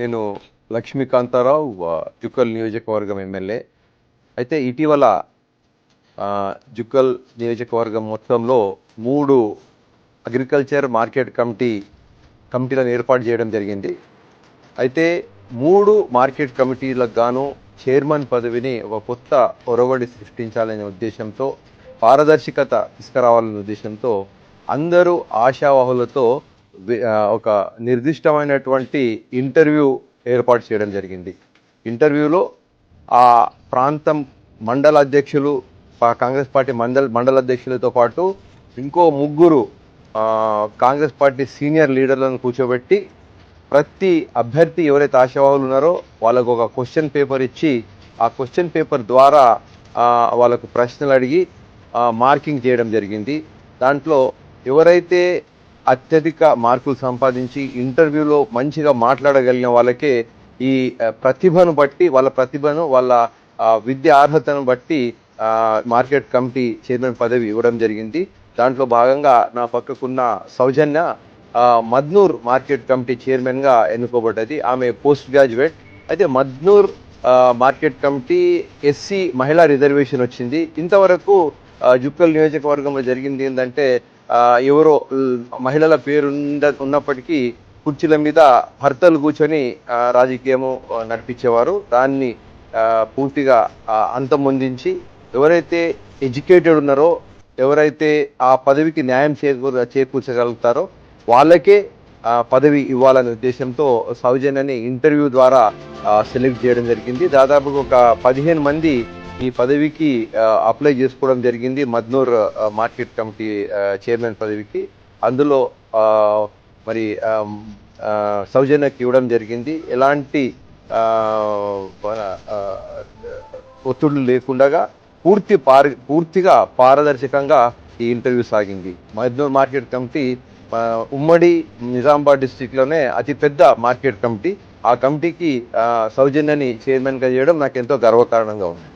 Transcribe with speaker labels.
Speaker 1: నేను లక్ష్మీకాంతారావు జుక్కల్ నియోజకవర్గం ఎమ్మెల్యే. అయితే ఇటీవల జుక్కల్ నియోజకవర్గం మొత్తంలో మూడు అగ్రికల్చర్ మార్కెట్ కమిటీ కమిటీలను ఏర్పాటు చేయడం జరిగింది. అయితే మూడు మార్కెట్ కమిటీలకు గాను చైర్మన్ పదవిని ఒక కొత్త ఒరవడి సృష్టించాలనే ఉద్దేశంతో పారదర్శకత తీసుకురావాలనే ఉద్దేశంతో అందరూ ఆశావాహులతో ఒక నిర్దిష్టమైనటువంటి ఇంటర్వ్యూ ఏర్పాటు చేయడం జరిగింది. ఇంటర్వ్యూలో ఆ ప్రాంతం మండల అధ్యక్షులు కాంగ్రెస్ పార్టీ మండల మండల అధ్యక్షులతో పాటు ఇంకో ముగ్గురు కాంగ్రెస్ పార్టీ సీనియర్ లీడర్లను కూర్చోబెట్టి ప్రతి అభ్యర్థి ఎవరైతే ఆశావాహులు ఉన్నారో వాళ్ళకు ఒక క్వశ్చన్ పేపర్ ఇచ్చి ఆ క్వశ్చన్ పేపర్ ద్వారా వాళ్ళకు ప్రశ్నలు అడిగి మార్కింగ్ చేయడం జరిగింది. దాంట్లో ఎవరైతే అత్యధిక మార్కులు సంపాదించి ఇంటర్వ్యూలో మంచిగా మాట్లాడగలిగిన వాళ్ళకే ఈ ప్రతిభను బట్టి వాళ్ళ ప్రతిభను వాళ్ళ విద్య అర్హతను బట్టి మార్కెట్ కమిటీ చైర్మన్ పదవి ఇవ్వడం జరిగింది. దాంట్లో భాగంగా నా పక్కకున్న సౌజన్య మద్నూర్ మార్కెట్ కమిటీ చైర్మన్గా ఎన్నుకోబడ్డది. ఆమె పోస్ట్ గ్రాడ్యుయేట్. అయితే మద్నూర్ మార్కెట్ కమిటీ ఎస్సీ మహిళా రిజర్వేషన్ వచ్చింది. ఇంతవరకు జుక్కల్ నియోజకవర్గంలో జరిగింది ఏంటంటే ఎవరో మహిళల పేరు ఉన్నప్పటికీ కుర్చీల మీద భర్తలు కూర్చొని రాజకీయము నడిపించేవారు. దాన్ని పూర్తిగా అంతమొందించి ఎవరైతే ఎడ్యుకేటెడ్ ఉన్నారో ఎవరైతే ఆ పదవికి న్యాయం చేకూర చేకూర్చగలుగుతారో వాళ్ళకే పదవి ఇవ్వాలనే ఉద్దేశంతో సౌజన్యని ఇంటర్వ్యూ ద్వారా సెలెక్ట్ చేయడం జరిగింది. దాదాపుగా ఒక పదిహేను మంది ఈ పదవికి అప్లై చేసుకోవడం జరిగింది మద్నూర్ మార్కెట్ కమిటీ చైర్మన్ పదవికి. అందులో మరి సౌజన్యకి ఇవ్వడం జరిగింది. ఎలాంటి ఒత్తిడులు లేకుండా పూర్తి పార పూర్తిగా పారదర్శకంగా ఈ ఇంటర్వ్యూ సాగింది. మద్నూర్ మార్కెట్ కమిటీ ఉమ్మడి నిజామాబాద్ డిస్టిక్లోనే అతిపెద్ద మార్కెట్ కమిటీ. ఆ కమిటీకి సౌజన్యని చైర్మన్గా చేయడం నాకు ఎంతో గర్వకారణంగా ఉంది.